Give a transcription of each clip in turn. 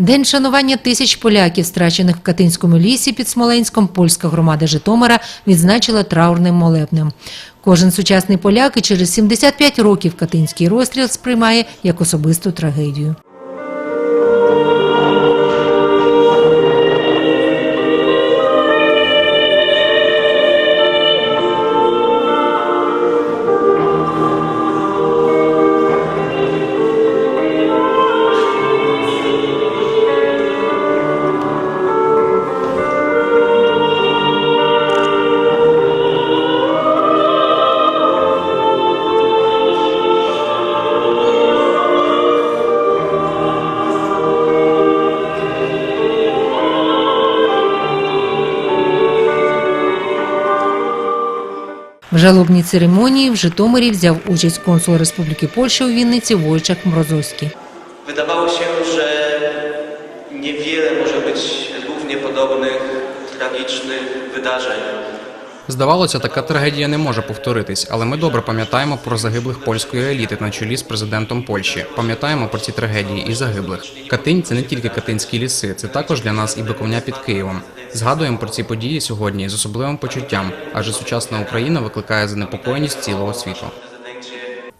День шанування тисяч поляків, страчених в Катинському лісі під Смоленськом, польська громада Житомира відзначила траурним молебнем. Кожен сучасний поляк і через 75 років Катинський розстріл сприймає як особисту трагедію. В жалобній церемонії в Житомирі взяв участь консул Республіки Польща у Вінниці Войчак Мрозовський. Wydawało się, że niewiele może być równie podobnych. Здавалося, така трагедія не може повторитись, але ми добре пам'ятаємо про загиблих польської еліти на чолі з президентом Польщі. Пам'ятаємо про ці трагедії і загиблих. Катинь це не тільки катинські ліси, це також для нас і Биковня під Києвом. Згадуємо про ці події сьогодні з особливим почуттям, адже сучасна Україна викликає занепокоєність цілого світу.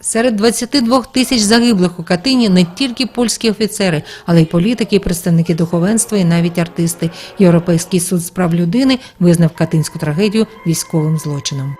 Серед 22 тисяч загиблих у Катині не тільки польські офіцери, але й політики, представники духовенства і навіть артисти. Європейський суд з прав людини визнав катинську трагедію військовим злочином.